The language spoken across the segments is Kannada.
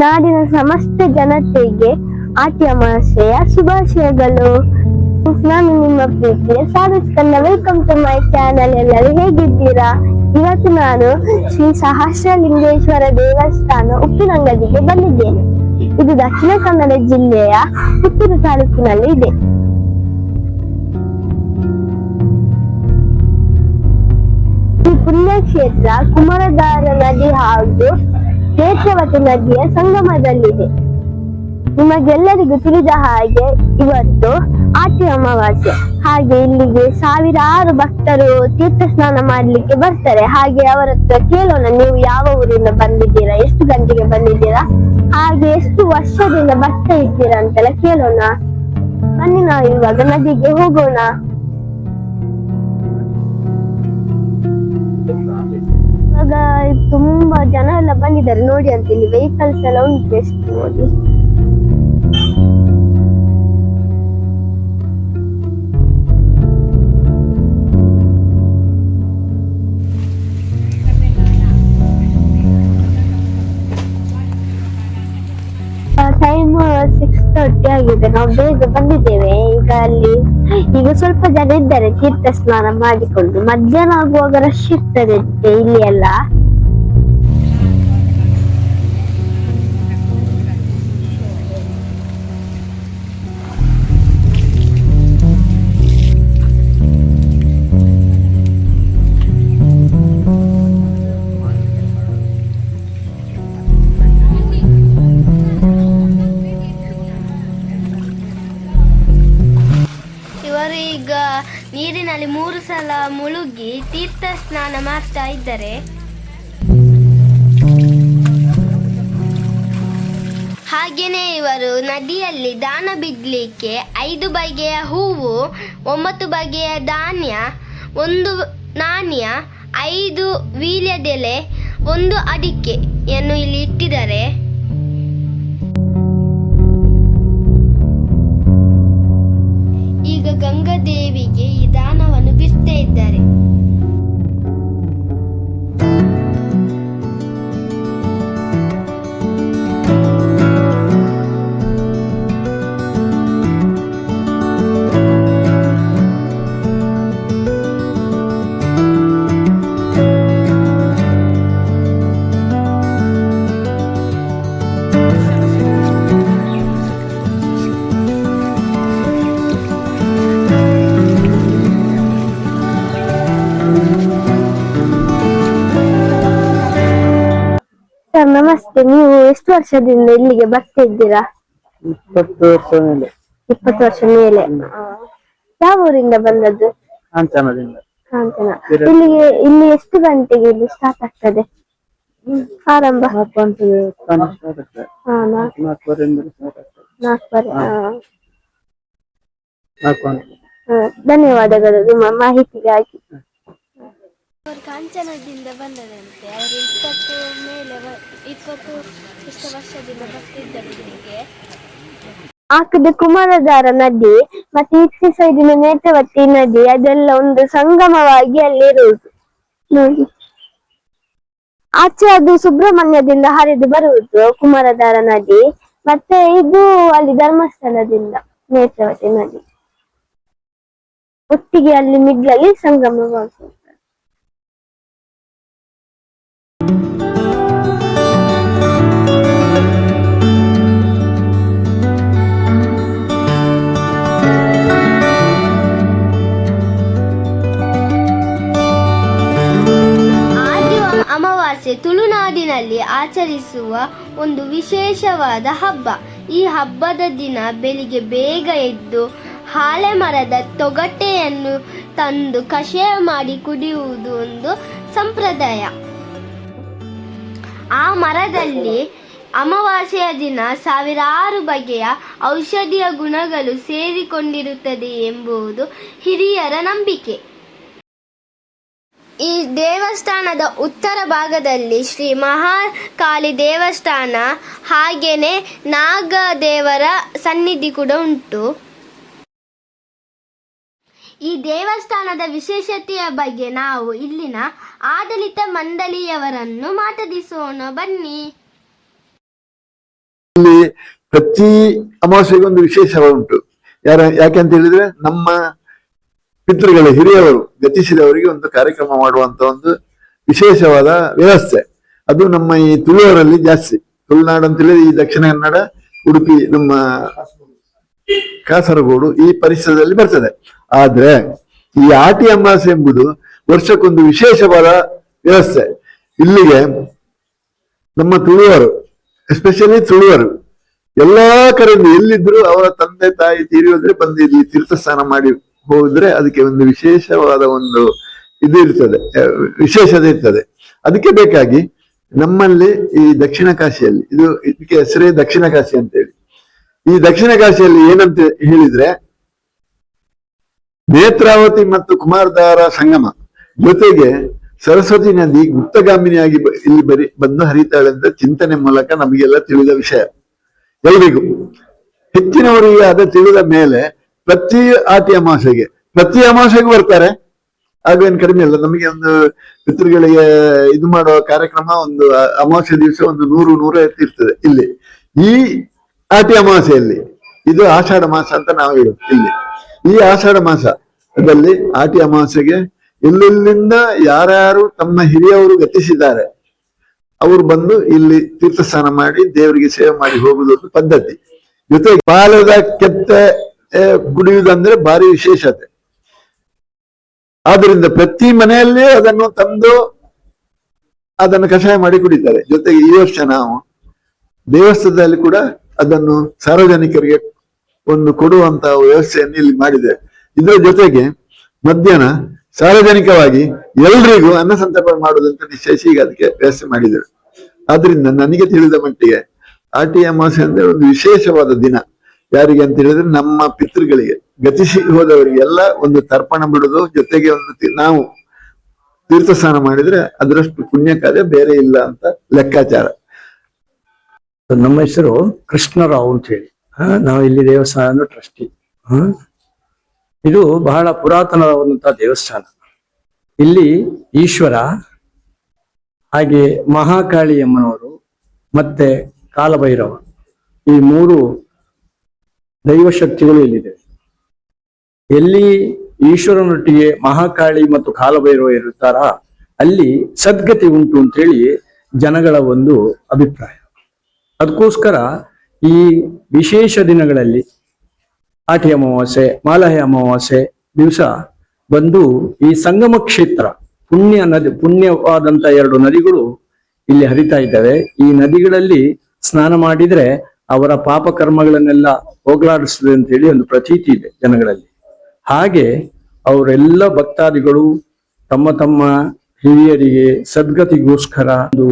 ನಾಡಿನ ಸಮಸ್ತ ಜನತೆಗೆ ಆಟಿ ಅಮಾವಾಸ್ಯೆಯ ಶುಭಾಶಯಗಳು. ನಾನು ನಿಮ್ಮ ಪ್ರೀತಿಯ ಸಾಧಿಸ್ಕಂದ ವೆಲ್ಕಮ್ ಟು ಮೈ ಚಾನಲ್ ಎಲ್ಲರೂ ಹೇಗಿದ್ದೀರಾ? ಇವತ್ತು ನಾನು ಶ್ರೀ ಸಹಸ್ರಲಿಂಗೇಶ್ವರ ದೇವಸ್ಥಾನ ಉಪ್ಪಿನಂಗಡಿಗೆ ಬಂದಿದ್ದೇನೆ. ಇದು ದಕ್ಷಿಣ ಕನ್ನಡ ಜಿಲ್ಲೆಯ ಪುತ್ತೂರು ತಾಲೂಕಿನಲ್ಲಿ ಇದೆ. ಈ ಪುಣ್ಯಕ್ಷೇತ್ರ ಕುಮಾರಧಾರ ನದಿ ಹಾಗೂ ನೇತ್ರಾವತಿ ನದಿಯ ಸಂಗಮದಲ್ಲಿದೆ. ನಿಮಗೆಲ್ಲರಿಗೂ ತಿಳಿದ ಹಾಗೆ ಇವತ್ತು ಆಟಿ ಅಮಾವಾಸ್ಯೆ. ಹಾಗೆ ಇಲ್ಲಿಗೆ ಸಾವಿರಾರು ಭಕ್ತರು ತೀರ್ಥ ಸ್ನಾನ ಮಾಡ್ಲಿಕ್ಕೆ ಬರ್ತಾರೆ. ಹಾಗೆ ಅವರ ಹತ್ರ ಕೇಳೋಣ, ನೀವು ಯಾವ ಊರಿಂದ ಬಂದಿದ್ದೀರಾ? ಎಷ್ಟು ಗಂಟೆಗೆ ಬಂದಿದ್ದೀರಾ? ಹಾಗೆ ಎಷ್ಟು ವರ್ಷದಿಂದ ಬರ್ತಾ ಇದ್ದೀರಾ ಅಂತೆಲ್ಲ ಕೇಳೋಣ. ಬನ್ನಿ ನಾವು ಇವಾಗ ನದಿಗೆ ಹೋಗೋಣ. ಇವಾಗ ತುಂಬಾ ಜನ ಎಲ್ಲ ಬಂದಿದ್ದಾರೆ. ನೋಡಿ ಅಂತ ಇಲ್ಲಿ ವೆಹಿಕಲ್ಸ್ ಎಲ್ಲ ಉಂಟು ಎಷ್ಟು ನೋಡಿ. ಟೈಮ್ ಸಿಕ್ಸ್ ತರ್ಟಿ ಆಗಿದೆ. ನಾವು ಬೇಗ ಬಂದಿದ್ದೇವೆ. ಈಗ ಅಲ್ಲಿ ಈಗ ಸ್ವಲ್ಪ ಜನ ಇದ್ದಾರೆ ತೀರ್ಥ ಸ್ನಾನ ಮಾಡಿಕೊಂಡು. ಮಧ್ಯಾಹ್ನ ಆಗುವಾಗ ರಶ್ ಇರ್ತದೆ ಇಲ್ಲಿ ಎಲ್ಲ. ನೀರಿನಲ್ಲಿ ಮೂರು ಸಲ ಮುಳುಗಿ ತೀರ್ಥ ಸ್ನಾನ ಮಾಡ್ತಾ ಇದ್ದಾರೆ? ಹಾಗೆಯೇ ಇವರು ನದಿಯಲ್ಲಿ ದಾನ ಬಿಡ್ಲಿಕ್ಕೆ ಐದು ಬಗೆಯ ಹೂವು, ಒಂಬತ್ತು ಬಗೆಯ ಧಾನ್ಯ, ಒಂದು ನಾಣ್ಯ, ಐದು ವೀಳ್ಯದೆಲೆ, ಒಂದು ಅಡಿಕೆಯನ್ನು ಇಲ್ಲಿ ಇಟ್ಟಿದ್ದಾರೆ. ಗಂಗಾದೇವಿಗೆ ಈ ದಾನವನ್ನು ಬಿಡ್ತಾ ಇದ್ದಾರೆ. ನಮಸ್ತೆ ನೀವು ಎಷ್ಟು ವರ್ಷದಿಂದ ಇಲ್ಲಿಗೆ ಬರ್ತಿದ್ದೀರಾ ಇಪ್ಪತ್ತು ವರ್ಷ ಮೇಲೆ. ಇಪ್ಪತ್ತು ವರ್ಷ ಮೇಲೆ. ಯಾವ ಊರಿಂದ ಬಂದದ್ದು? ಕಾಂಚನದಿಂದ. ಕಾಂಚನ. ಇಲ್ಲಿಗೆ ಇಲ್ಲಿ ಎಷ್ಟು ಗಂಟೆಗೆ ಇಲ್ಲಿ ಸ್ಟಾರ್ಟ್ ಆಗ್ತದೆ? ಆರಂಭ. ನಾಲ್ಕು ಗಂಟೆಗೆ ಸ್ನಾನ ಸ್ಟಾರ್ಟ್ ಆಗ್ತದೆ. ಹಾ ನಾಲ್ಕು. ನಾಲ್ಕುವರೆಯಿಂದ ಸ್ಟಾರ್ಟ್ ಆಗ್ತದೆ. ನಾಲ್ಕುವರೆ ಹಾ. ನಾಲ್ಕು ಗಂಟೆ. ಹಾ, ಧನ್ಯವಾದಗಳು ನಿಮ್ಮ ಮಾಹಿತಿಗಾಗಿ. ಅವರು ಕಾಂಚನದಿಂದ ಬಂದದಂತೆ ಅವರು ಇಪ್ಪತ್ತು ಇಪ್ಪತ್ತು ವರ್ಷದಿಂದ ಬರ್ತಿದ್ದಾರೆ ಇಲ್ಲಿಗೆ ಆ ಕುಮಾರಧಾರ ನದಿ ಮತ್ತೆ ಈಚೆ ಸೈಡಿನ ನೇತ್ರವತಿ ನದಿ, ಅದೆಲ್ಲ ಒಂದು ಸಂಗಮವಾಗಿ ಅಲ್ಲಿರುವುದು. ನೋಡಿ ಆಚೆ ಅದು ಸುಬ್ರಹ್ಮಣ್ಯದಿಂದ ಹರಿದು ಬರುವುದು, ಕುಮಾರಧಾರ ನದಿ. ಮತ್ತೆ ಇದು ಅಲ್ಲಿ ಧರ್ಮಸ್ಥಳದಿಂದ ನೇತ್ರವತಿ ನದಿ. ಒಟ್ಟಿಗೆ ಅಲ್ಲಿ ಮಿಡ್ಲಲ್ಲಿ ಸಂಗಮವಾಗುವುದು. ಅಮಾವಾಸ್ಯೆ ತುಳುನಾಡಿನಲ್ಲಿ ಆಚರಿಸುವ ಒಂದು ವಿಶೇಷವಾದ ಹಬ್ಬ. ಈ ಹಬ್ಬದ ದಿನ ಬೆಳಿಗ್ಗೆ ಬೇಗ ಎದ್ದು ಹಾಳೆ ಮರದ ತೊಗಟೆಯನ್ನು ತಂದು ಕಷಾಯ ಮಾಡಿ ಕುಡಿಯುವುದು ಒಂದು ಸಂಪ್ರದಾಯ. ಆ ಮರದಲ್ಲಿ ಅಮಾವಾಸ್ಯೆಯ ದಿನ ಸಾವಿರಾರು ಬಗೆಯ ಔಷಧಿಯ ಗುಣಗಳು ಸೇರಿಕೊಂಡಿರುತ್ತದೆ ಎಂಬುದು ಹಿರಿಯರ ನಂಬಿಕೆ. ಈ ದೇವಸ್ಥಾನದ ಉತ್ತರ ಭಾಗದಲ್ಲಿ ಶ್ರೀ ಮಹಾಕಾಳಿ ದೇವಸ್ಥಾನ, ಹಾಗೇನೆ ನಾಗದೇವರ ಸನ್ನಿಧಿ ಕೂಡ ಉಂಟು. ಈ ದೇವಸ್ಥಾನದ ವಿಶೇಷತೆಯ ಬಗ್ಗೆ ನಾವು ಇಲ್ಲಿನ ಆಡಳಿತ ಮಂಡಳಿಯವರನ್ನು ಮಾತಾಡಿಸೋಣ. ಬನ್ನಿ. ಪ್ರತಿ ಅಮಾವಾಸ್ಯೆಗೆ ಒಂದು ವಿಶೇಷ ಉಂಟು. ಯಾರ ಯಾಕೆಂತ ಹೇಳಿದ್ರೆ ನಮ್ಮ ಪಿತೃಗಳ, ಹಿರಿಯವರು ಗತಿಸಿದವರಿಗೆ ಒಂದು ಕಾರ್ಯಕ್ರಮ ಮಾಡುವಂತ ಒಂದು ವಿಶೇಷವಾದ ವ್ಯವಸ್ಥೆ. ಅದು ನಮ್ಮ ಈ ತುಳುವರಲ್ಲಿ ಜಾಸ್ತಿ. ತುಳುನಾಡು ಅಂತ ಈ ದಕ್ಷಿಣ ಕನ್ನಡ, ಉಡುಪಿ, ನಮ್ಮ ಕಾಸರಗೋಡು ಈ ಪರಿಸರದಲ್ಲಿ ಬರ್ತದೆ. ಆದ್ರೆ ಈ ಆಟಿ ಅಮಾಸೆ ಎಂಬುದು ವರ್ಷಕ್ಕೊಂದು ವಿಶೇಷವಾದ ವ್ಯವಸ್ಥೆ. ಇಲ್ಲಿಗೆ ನಮ್ಮ ತುಳುವರು ಎಸ್ಪೆಷಲಿ ತುಳುವರು, ಎಲ್ಲಾ ಕಡೆಯಿಂದ ಎಲ್ಲಿದ್ರು ಅವರ ತಂದೆ ತಾಯಿ ತೀರಿಯೋದ್ರೆ ಬಂದು ಇಲ್ಲಿ ತೀರ್ಥ ಮಾಡಿ ಹೋದ್ರೆ ಅದಕ್ಕೆ ಒಂದು ವಿಶೇಷವಾದ ಒಂದು ಇದು ಇರ್ತದೆ ವಿಶೇಷತೆ ಇರ್ತದೆ. ಅದಕ್ಕೆ ಬೇಕಾಗಿ ನಮ್ಮಲ್ಲಿ ಈ ದಕ್ಷಿಣ ಕಾಶಿಯಲ್ಲಿ, ಇದು ಇದಕ್ಕೆ ಹೆಸರೇ ದಕ್ಷಿಣ ಕಾಶಿ ಅಂತ ಹೇಳಿ ಈ ದಕ್ಷಿಣ ಕಾಶಿಯಲ್ಲಿ ಏನಂತ ಹೇಳಿದ್ರೆ, ನೇತ್ರಾವತಿ ಮತ್ತು ಕುಮಾರಧಾರ ಸಂಗಮ ಜೊತೆಗೆ ಸರಸ್ವತಿ ನದಿ ಗುಪ್ತಗಾಮಿನಿಯಾಗಿ ಇಲ್ಲಿ ಬರಿ, ಬಂದು ಹರಿತಾಳೆ ಅಂತ ಚಿಂತನೆ ಮೂಲಕ ನಮಗೆಲ್ಲ ತಿಳಿದ ವಿಷಯ. ಎಲ್ರಿಗೂ. ಹೆಚ್ಚಿನವರಿಗೆ ಅದ ತಿಳಿದ ಮೇಲೆ ಪ್ರತಿ ಆಟಿ ಅಮಾಸೆಗೆ, ಪ್ರತಿ ಅಮಾವಾಸ್ಯೆಗೆ ಬರ್ತಾರೆ. ಆಗೇನು ಕಡಿಮೆ ಇಲ್ಲ ನಮಗೆ ಒಂದು ಪಿತೃಗಳಿಗೆ ಇದು ಮಾಡುವ ಕಾರ್ಯಕ್ರಮ ಒಂದು ಅಮಾವಾಸ್ಯ ದಿವಸ ಒಂದು ನೂರು, ನೂರೈವತ್ತು ಇರ್ತದೆ ಇಲ್ಲಿ. ಈ ಆಟಿ ಅಮಾವಾಸ್ಯೆಯಲ್ಲಿ ಇದು ಆಷಾಢ ಮಾಸ ಅಂತ ನಾವು ಹೇಳೋದು ಇಲ್ಲಿ. ಈ ಆಷಾಢ ಮಾಸದಲ್ಲಿ ಆಟಿ ಅಮಾವಾಸ್ಯೆಗೆ ಎಲ್ಲೆಲ್ಲಿಂದ ಯಾರ್ಯಾರು ತಮ್ಮ ಹಿರಿಯವರು ಗತಿಸಿದ್ದಾರೆ, ಅವರು ಬಂದು ಇಲ್ಲಿ ತೀರ್ಥ ಸ್ನಾನ ಮಾಡಿ ದೇವರಿಗೆ ಸೇವೆ ಮಾಡಿ ಹೋಗುವುದು ಪದ್ಧತಿ. ಜೊತೆಗೆ ಬಾಲದ ಕೆತ್ತೆ ಕುಡಿಯುವುದಂದ್ರೆ ಭಾರಿ ವಿಶೇಷತೆ. ಆದ್ರಿಂದ ಪ್ರತಿ ಮನೆಯಲ್ಲಿ ಅದನ್ನು ತಂದು ಅದನ್ನು ಕಷಾಯ ಮಾಡಿ ಕುಡಿತಾರೆ. ಜೊತೆಗೆ ಈ ವರ್ಷ ನಾವು ದೇವಸ್ಥಾನದಲ್ಲಿ ಕೂಡ ಅದನ್ನು ಸಾರ್ವಜನಿಕರಿಗೆ ಒಂದು ಕೊಡುವಂತ ವ್ಯವಸ್ಥೆಯನ್ನು ಇಲ್ಲಿ ಮಾಡಿದೆ. ಇದರ ಜೊತೆಗೆ ಮಧ್ಯಾಹ್ನ ಸಾರ್ವಜನಿಕವಾಗಿ ಎಲ್ರಿಗೂ ಅನ್ನ ಸಂತರ್ಪಣೆ ಮಾಡುವುದಂತ ನಿಶ್ಚಯಿಸಿ ಈಗ ಅದಕ್ಕೆ ವ್ಯವಸ್ಥೆ ಮಾಡಿದರು. ಆದ್ರಿಂದ ನನಗೆ ತಿಳಿದ ಮಟ್ಟಿಗೆ ಆಟಿ ಅಮಾವಾಸ್ಯೆ ಅಂದ್ರೆ ಒಂದು ವಿಶೇಷವಾದ ದಿನ. ಯಾರಿಗೆ ಅಂತ ಹೇಳಿದ್ರೆ ನಮ್ಮ ಪಿತೃಗಳಿಗೆ. ಗತಿಸಿ ಹೋದವರಿಗೆಲ್ಲ ಒಂದು ತರ್ಪಣ ಬಿಡೋದು ಜೊತೆಗೆ ಒಂದು ನಾವು ತೀರ್ಥ ಸ್ನಾನ ಮಾಡಿದ್ರೆ ಅದರಷ್ಟು ಪುಣ್ಯ ಕಾರ್ಯ ಬೇರೆ ಇಲ್ಲ ಅಂತ ಲೆಕ್ಕಾಚಾರ. ನಮ್ಮ ಹೆಸರು ಕೃಷ್ಣರಾವ್ ಅಂತ ಹೇಳಿ. ನಾವು ಇಲ್ಲಿ ದೇವಸ್ಥಾನ ಟ್ರಸ್ಟಿ. ಇದು ಬಹಳ ಪುರಾತನವಾದಂತಹ ದೇವಸ್ಥಾನ. ಇಲ್ಲಿ ಈಶ್ವರ ಹಾಗೆ ಮಹಾಕಾಳಿ ಅಮ್ಮನವರು ಮತ್ತೆ ಕಾಲಭೈರವ ಈ ಮೂರು ದೈವ ಶಕ್ತಿಗಳು ಎಲ್ಲಿದೆ? ಎಲ್ಲಿ ಈಶ್ವರನೊಟ್ಟಿಗೆ ಮಹಾಕಾಳಿ ಮತ್ತು ಕಾಲಭೈರವ ಇರುತ್ತಾರ? ಅಲ್ಲಿ ಸದ್ಗತಿ ಉಂಟು ಅಂತ ಹೇಳಿ ಜನಗಳ ಒಂದು ಅಭಿಪ್ರಾಯ. ಅದಕ್ಕೋಸ್ಕರ ಈ ವಿಶೇಷ ದಿನಗಳಲ್ಲಿ ಆಟಿ ಅಮಾವಾಸ್ಯೆ, ಮಾಲಹೆ ಅಮಾವಾಸ್ಯೆ ದಿವಸ ಬಂದು ಈ ಸಂಗಮ ಕ್ಷೇತ್ರ, ಪುಣ್ಯ ನದಿ, ಪುಣ್ಯವಾದಂತ ಎರಡು ನದಿಗಳು ಇಲ್ಲಿ ಹರಿತಾ ಇದ್ದಾವೆ. ಈ ನದಿಗಳಲ್ಲಿ ಸ್ನಾನ ಮಾಡಿದ್ರೆ ಅವರ ಪಾಪ ಕರ್ಮಗಳನ್ನೆಲ್ಲ ಹೋಗಲಾಡಿಸ್ತದೆ ಅಂತ ಹೇಳಿ ಒಂದು ಪ್ರತೀತಿ ಇದೆ ಜನಗಳಲ್ಲಿ. ಹಾಗೆ ಅವರೆಲ್ಲ ಭಕ್ತಾದಿಗಳು ತಮ್ಮ ತಮ್ಮ ಹಿರಿಯರಿಗೆ ಸದ್ಗತಿಗೋಸ್ಕರ ಒಂದು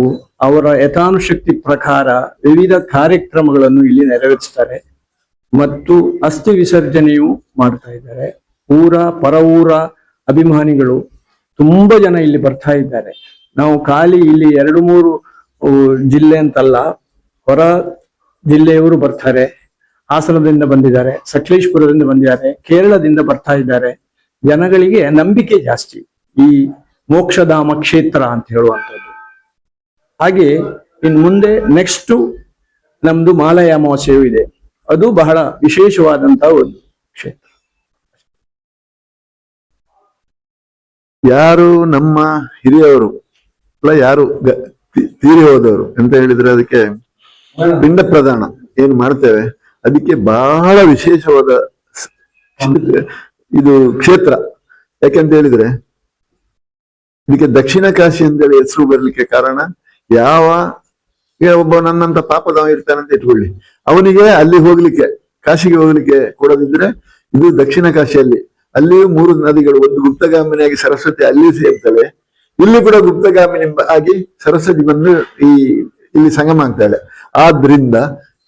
ಅವರ ಯಥಾನುಶಕ್ತಿ ಪ್ರಕಾರ ವಿವಿಧ ಕಾರ್ಯಕ್ರಮಗಳನ್ನು ಇಲ್ಲಿ ನೆರವೇರಿಸ್ತಾರೆ. ಮತ್ತು ಅಸ್ಥಿ ವಿಸರ್ಜನೆಯು ಮಾಡ್ತಾ ಇದ್ದಾರೆ. ಊರ ಪರವೂರ ಅಭಿಮಾನಿಗಳು ತುಂಬಾ ಜನ ಇಲ್ಲಿ ಬರ್ತಾ ಇದ್ದಾರೆ. ನಾವು ಖಾಲಿ ಇಲ್ಲಿ ಎರಡು ಮೂರು ಜಿಲ್ಲೆ ಅಂತಲ್ಲ, ಹೊರ ಜಿಲ್ಲೆಯವರು ಬರ್ತಾರೆ, ಹಾಸನದಿಂದ ಬಂದಿದ್ದಾರೆ, ಸಕಲೇಶ್ಪುರದಿಂದ ಬಂದಿದ್ದಾರೆ, ಕೇರಳದಿಂದ ಬರ್ತಾ ಇದ್ದಾರೆ. ಜನಗಳಿಗೆ ನಂಬಿಕೆ ಜಾಸ್ತಿ ಈ ಮೋಕ್ಷಧಾಮ ಕ್ಷೇತ್ರ ಅಂತ ಹೇಳುವಂಥದ್ದು. ಹಾಗೆ ಇನ್ ಮುಂದೆ ನೆಕ್ಸ್ಟ್ ನಮ್ದು ಮಾಲಯ ಅಮಾವಾಸ್ಯೆಯೂ ಇದೆ. ಅದು ಬಹಳ ವಿಶೇಷವಾದಂತಹ ಒಂದು ಕ್ಷೇತ್ರ. ಯಾರು ನಮ್ಮ ಹಿರಿಯವರು ಅಲ್ಲ ಯಾರು ತೀರಿ ಹೋದವರು ಅಂತ ಹೇಳಿದ್ರೆ ಅದಕ್ಕೆ ಪಿಂಡ ಪ್ರಧಾನ ಏನ್ ಮಾಡ್ತೇವೆ? ಅದಕ್ಕೆ ಬಹಳ ವಿಶೇಷವಾದ ಇದು ಕ್ಷೇತ್ರ. ಯಾಕೆಂತ ಹೇಳಿದ್ರೆ, ಇದಕ್ಕೆ ದಕ್ಷಿಣ ಕಾಶಿ ಅಂತೇಳಿ ಹೆಸರು ಬರ್ಲಿಕ್ಕೆ ಕಾರಣ, ಯಾವ ಒಬ್ಬ ನನ್ನಂತ ಪಾಪದವ ಇರ್ತಾನಂತ ಇಟ್ಕೊಳ್ಳಿ. ಅವನಿಗೆ ಅಲ್ಲಿ ಹೋಗ್ಲಿಕ್ಕೆ, ಕಾಶಿಗೆ ಹೋಗ್ಲಿಕ್ಕೆ ಕೊಡದಿದ್ರೆ, ಇದು ದಕ್ಷಿಣ ಕಾಶಿಯಲ್ಲಿ. ಅಲ್ಲಿಯೂ ಮೂರು ನದಿಗಳು, ಒಂದು ಗುಪ್ತಗಾಮಿನಿಯಾಗಿ ಸರಸ್ವತಿ ಅಲ್ಲಿ ಸೇರ್ತವೆ. ಇಲ್ಲಿ ಕೂಡ ಗುಪ್ತಗಾಮಿನಿ ಆಗಿ ಸರಸ್ವತಿ ಬಂದು ಈ ಇಲ್ಲಿ ಸಂಗಮ ಆಗ್ತಾಳೆ ಆದ್ರಿಂದ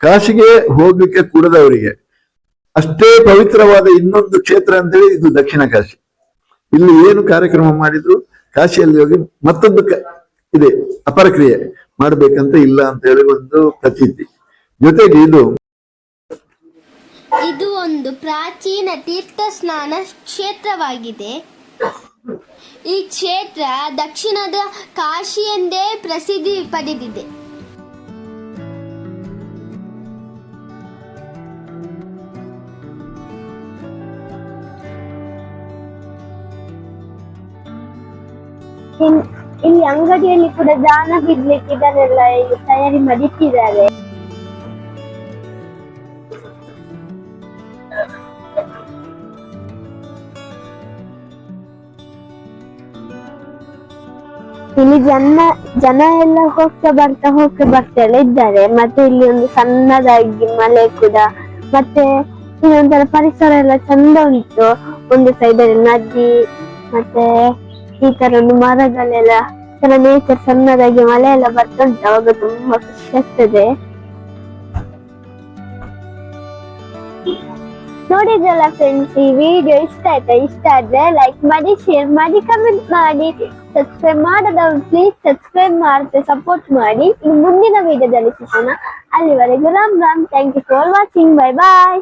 ಕಾಶಿಗೆ ಹೋಗ್ಲಿಕ್ಕೆ ಕೂಡದವರಿಗೆ ಅಷ್ಟೇ ಪವಿತ್ರವಾದ ಇನ್ನೊಂದು ಕ್ಷೇತ್ರ ಅಂತೇಳಿ ಇದು ದಕ್ಷಿಣ ಕಾಶಿ. ಇಲ್ಲಿ ಏನು ಕಾರ್ಯಕ್ರಮ ಮಾಡಿದ್ರು ಕಾಶಿಯಲ್ಲಿ ಹೋಗಿ ಮತ್ತೊಂದು ಇದೆ ಅಪರಕ್ರಿಯೆ ಮಾಡ್ಬೇಕಂತ ಇಲ್ಲ ಅಂತ ಹೇಳಿ ಒಂದು ಪ್ರತೀತಿ. ಜೊತೆಗೆ ಇದು ಇದು ಒಂದು ಪ್ರಾಚೀನ ತೀರ್ಥ ಸ್ನಾನ ಕ್ಷೇತ್ರವಾಗಿದೆ. ಈ ಕ್ಷೇತ್ರ ದಕ್ಷಿಣದ ಕಾಶಿ ಎಂದೇ ಪ್ರಸಿದ್ಧಿ ಪಡೆದಿದೆ. ಇಲ್ಲಿ ಅಂಗಡಿಯಲ್ಲಿ ಕೂಡ ದಾನ ಬಿಡ್ಲಿಕ್ಕೆ ಇದನ್ನೆಲ್ಲ ಇಲ್ಲಿ ತಯಾರಿ ಮಾಡಿಟ್ಟಿದ್ದಾರೆ. ಇಲ್ಲಿ ಜನ ಜನ ಎಲ್ಲ ಹೋಗ್ತಾ ಬರ್ತಾ ಹೋಗ್ತಾ ಬರ್ತಾ ಎಲ್ಲ ಇದ್ದಾರೆ. ಮತ್ತೆ ಇಲ್ಲಿ ಒಂದು ಸಣ್ಣದಾಗಿ ಮಳೆ ಕೂಡ. ಮತ್ತೆ ಇನ್ನೊಂಥರ ಪರಿಸರ ಎಲ್ಲ ಚಂದ ಉಂಟು. ಒಂದು ಸೈಡಲ್ಲಿ ನದಿ, ಮತ್ತೆ ಈ ತರ ಮರಗಳೆಲ್ಲ ತರ ನೇಚರ್ ಸಣ್ಣದಾಗಿ ಮಳೆ ಎಲ್ಲ ಬರ್ತುಂಟು ಅವಾಗ ತುಂಬಾ ಖುಷಿ ಆಗ್ತದೆ. ನೋಡಿದ್ರಲ್ಲ ಫ್ರೆಂಡ್ಸ್ ಈ ವಿಡಿಯೋ ಇಷ್ಟ ಆಯ್ತಾ? ಇಷ್ಟ ಆದ್ರೆ ಲೈಕ್ ಮಾಡಿ ಶೇರ್ ಮಾಡಿ ಕಮೆಂಟ್ ಮಾಡಿ. ಸಬ್ಸ್ಕ್ರೈಬ್ ಮಾಡದವ್ರು ಪ್ಲೀಸ್ ಸಬ್ಸ್ಕ್ರೈಬ್ ಮಾಡ್ತೆ ಸಪೋರ್ಟ್ ಮಾಡಿ. ಇನ್ನು ಮುಂದಿನ ವಿಡಿಯೋದಲ್ಲಿ ಸಿಗೋಣ. ಅಲ್ಲಿವರೆಗೂ Ram Ram thank you for watching bye bye